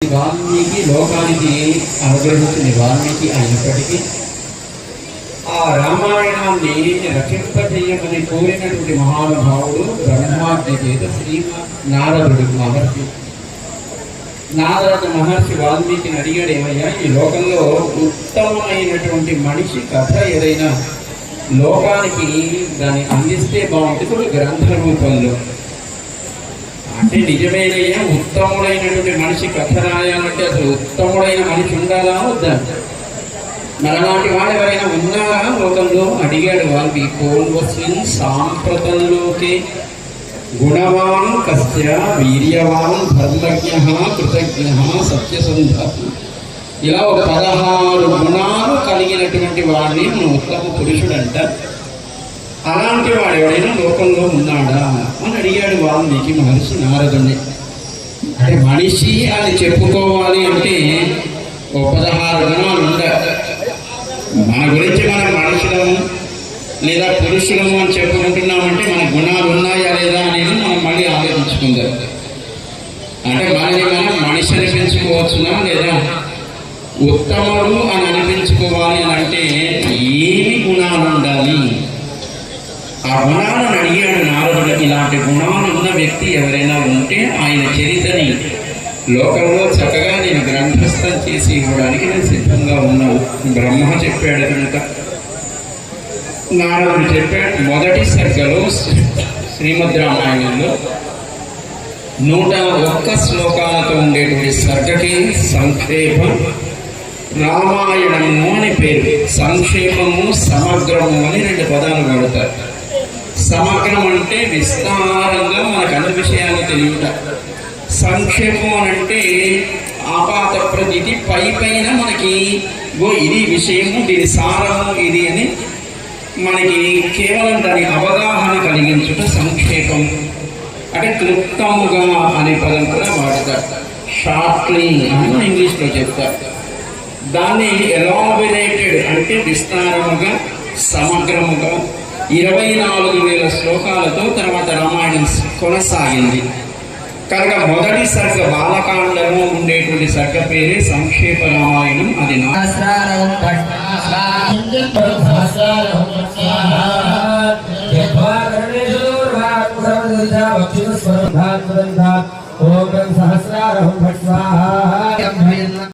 వాల్మీకి లోకానికి అనుగ్రహించిన వాల్మీకి అయినప్పటికీ ఆ రామాయణాన్ని రచింపజేయమని కోరినటువంటి మహానుభావుడు బ్రహ్మాజ్ఞ చేత శ్రీ నారదుడు మహర్షి. నారద మహర్షి వాల్మీకిని అడిగాడు ఏమయ్యా ఈ లోకంలో ఉత్తమమైనటువంటి మనిషి కథ ఏదైనా లోకానికి దాన్ని అందిస్తే బాగుంటుంది గ్రంథ రూపంలో. అంటే నిజమేనయ్యా ఉత్తముడైనటువంటి మనిషి కథ రాయాలంటే అసలు ఉత్తముడైన మనిషి ఉండాలా వద్దా? మనలాంటి వాడు ఎవరైనా ఉన్నారా లోకంలో? అడిగాడు వాళ్ళకి కోన్వస్మిన్ సాంప్రతంలోకి గుణవాన్ కస్య వీర్యవాన్ ధర్మజ్ఞ కృతజ్ఞ సత్యసంధ ఇలా ఒక పదహారు గుణాలు కలిగినటువంటి వాడిని మనం ఉత్తమ పురుషుడంట. అలాంటి వాడు ఎవడైనా లోకంలో ఉన్నాడా? అని అడిగాడు వాల్మీకి మహర్షి నారదుని అంటే మనిషి అని చెప్పుకోవాలి అంటే ఓ పదహారు గుణాలు ఉండాలి. మన గురించి మనం మనుషులము లేదా పురుషులము అని చెప్పుకుంటున్నామంటే మన గుణాలు ఉన్నాయా లేదా అనేది మనం మళ్ళీ ఆలోచించుకుందాం. అంటే మనని మనం మనిషి అనిపించుకోవచ్చునా లేదా? ఉత్తముడు అని అనిపించుకోవాలి అని అంటే ఏమి గుణాలు ఉండాలి? ఆ గుణాలను అడిగాడు నారదుడు. ఇలాంటి గుణాలు ఉన్న వ్యక్తి ఎవరైనా ఉంటే ఆయన చరితని లోకంలో చక్కగా నేను గ్రంథస్థం చేసి ఇవ్వడానికి నేను సిద్ధంగా ఉన్నావు బ్రహ్మ చెప్పాడు కనుక. నారదుడు చెప్పాడు మొదటి సర్గలో శ్రీమద్ రామాయణంలో నూట ఒక్క శ్లోకాలతో ఉండేటువంటి సర్గకి సంక్షేపం రామాయణము అని పేరు. సంక్షేపము సమగ్రము అని రెండు పదాలు వాడతారు. సమగ్రం అంటే విస్తారంగా మనకు అన్ని విషయాలు తెలియట. సంక్షేపం అంటే ఆపాత ప్రతిది పై పైన మనకి ఓ ఇది విషయము దీని సారము ఇది అని మనకి కేవలం దాని అవగాహన కలిగించుట సంక్షేపం అంటే క్లుప్తముగా అనే పదం కూడా వాడతారు షార్ట్లీ అని ఇంగ్లీష్లో చెప్తారు దాన్ని ఎలాబిరేటెడ్ అంటే విస్తారముగా సమగ్రముగా ఇరవై నాలుగు వేల శ్లోకాలతో తర్వాత రామాయణం కొనసాగింది. కనుక మొదటి సర్గ బాలకాండలో ఉండేటువంటి సర్గ పేరే సంక్షేప రామాయణం. అది నా సహస్రారం ఓం సహస్రారం భట్ స్వాహ.